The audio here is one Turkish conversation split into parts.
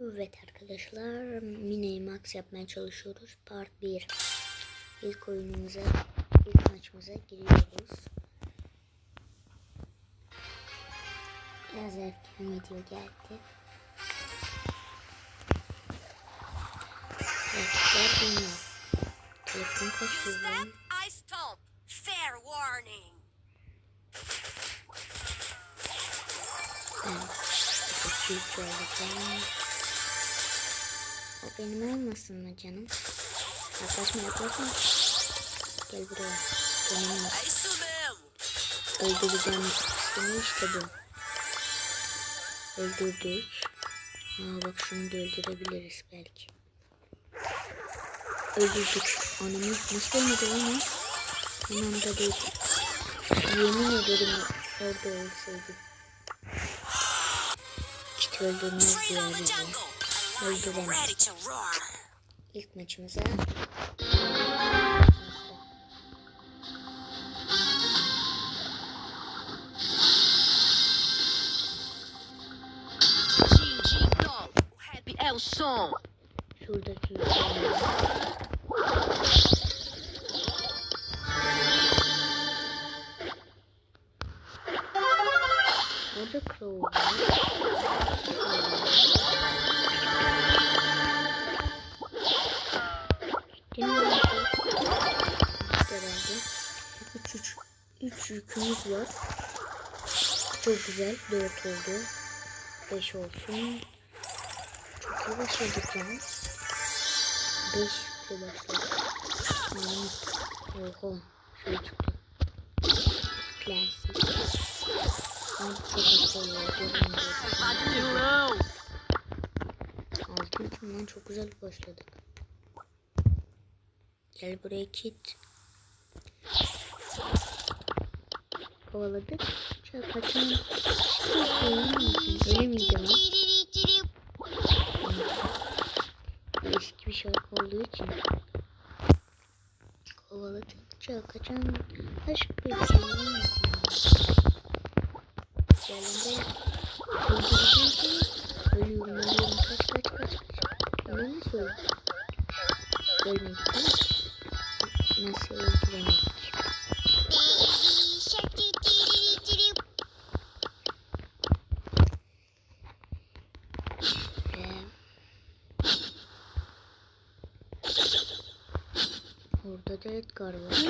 Evet arkadaşlar Mine'yi max yapmaya çalışıyoruz. Part 1. İlk oyunumuza, ilk maçımıza giriyoruz. Biraz erken video geldi. Rakipler bunlar. Telefon çok büyük olacağım. O benim olmasın mı canım? Yaklaşma yaklaşma. Gel buraya. Benim olsun. Öldüreceğim seni işte bu. Öldürdük. Aa bak şunu da öldürebiliriz belki. Öldürdük. Anamı nasıl ölmedi lan o? Anam da değil. Yemin ederim orada olsaydı. Kit öldürmez diye İlk maçımıza. Dog. 3 3 yükümüz var. Çok güzel. 4 oldu. 5 olsun. Çok iyi başladık ya. 5 ile başladık. Oho. Şöyle çıktı. Plensi. Çok güzel oldu. Altın çok güzel başladık. Gel buraya kit. Kovaladık. Çak kaçan. Miydi lan? Eski bir şarkı olduğu için. Kovaladıkça kaçan aşk senin. Yerinde öldüreceğim Da Edgar var.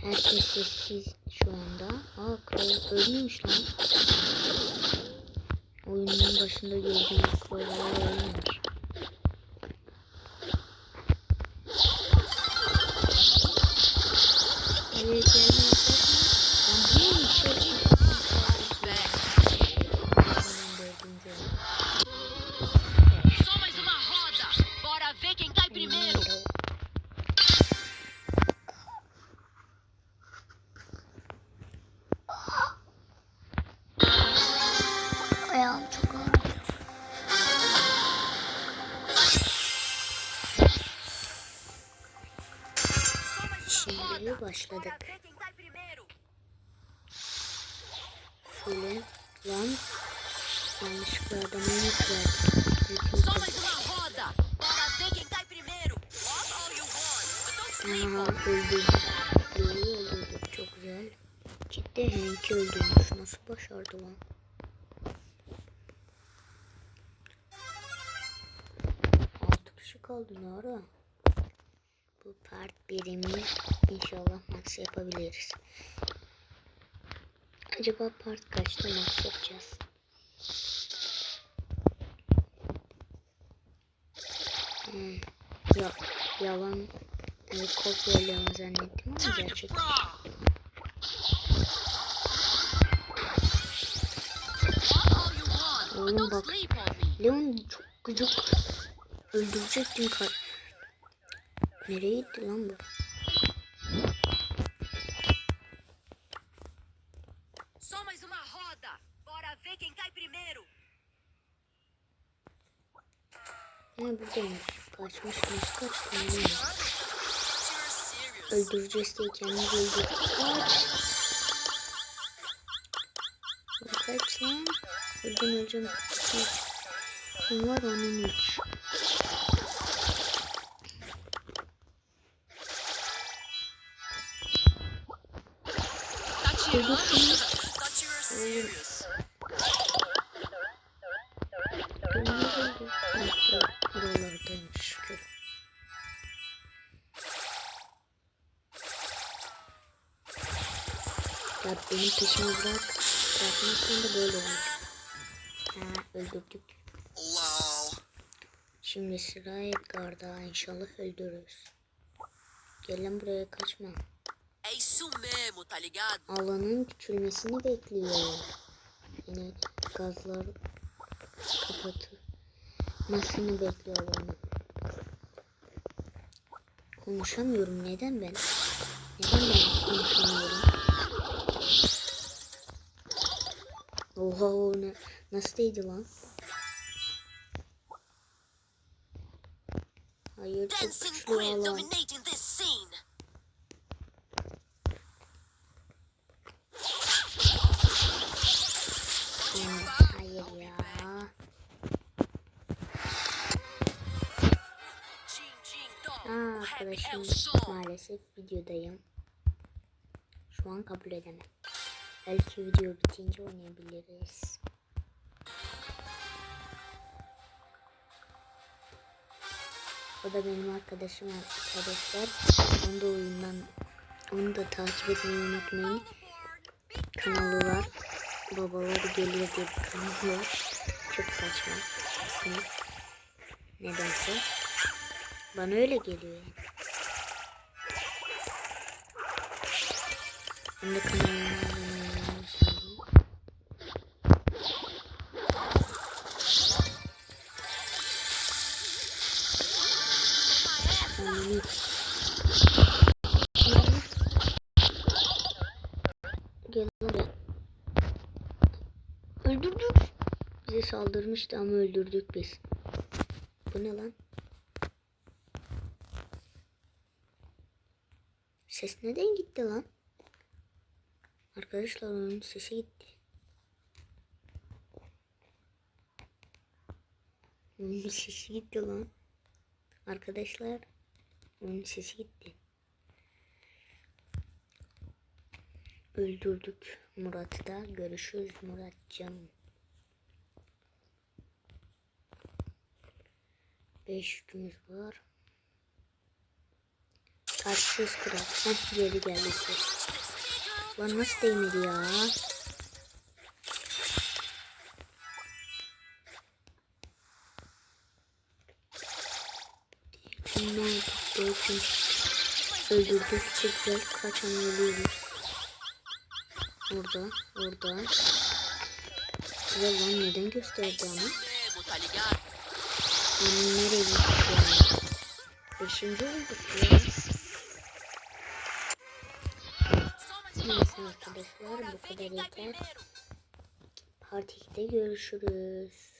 Herkes sessiz şu anda. Aa Crow ölmemiş lan. Oyunun başında gördüğümüz hala ölmemiş. Evet all you want. But don't sleep Aha öldürdüm. Öldürdüm öldürdüm çok güzel. Ciddi Hank'i öldürmüş. Nasıl başardı lan? Altı kişi kaldı ne ara? Bu part birimi inşallah max yapabiliriz. Acaba part kaçta max yapacağız? Hmm, ya, yalan e, kopyalıyorum zannettim ama gerçek. Oğlum bak. Leon çok gıcık. Öldürecektim. Nereye gitti lan bu? ver quem cai primeiro. Yeah, but then, but we should start coming in. Or do you just take any way to catch? We'll catch him. We're gonna jump to catch more on an inch. We'll do some... Buralardaymış şükür. Ya benim peşimi bırak. Bırakmazsan da böyle olur. Ha öldürdük. Wow. Şimdi sıra Edgar'da inşallah öldürürüz. Gelin buraya kaçma. Alanın küçülmesini bekliyor. Yine gazlar kapatılmasını bekliyor alanın. Konuşamıyorum. Neden ben? Neden ben konuşamıyorum? Oha o ne, nasıl lan? Hayır çok güçlü. El Son. maalesef videodayım. Şu an kabul edemem. Belki video bitince oynayabiliriz. O da benim arkadaşım arkadaşlar. Onu da oyundan onu da takip etmeyi unutmayın. Kanalı var. Babaları geliyor diye kanalı. Çok saçma. Nedense. Bana öyle geliyor yani. Ben. Öldürdük. Bize saldırmıştı ama öldürdük biz. Bu ne lan? Ses neden gitti lan? Arkadaşlar sesi gitti. Onun sesi gitti lan. Arkadaşlar onun sesi gitti. Öldürdük Murat'ı da. Görüşürüz Muratcan. 5 yükümüz var. Kaçsız kral. Heh geri geldi. Lan nasıl değmedi ya? Öldürdük. Çok. Kaçan ölüyoruz. Orada. Orada. Güzel lan neden gösterdi ama? Onun nereye gittik ya? Beşinci olduk ya. Neyse arkadaşlar bu kadar yeter. Part 2'de görüşürüz.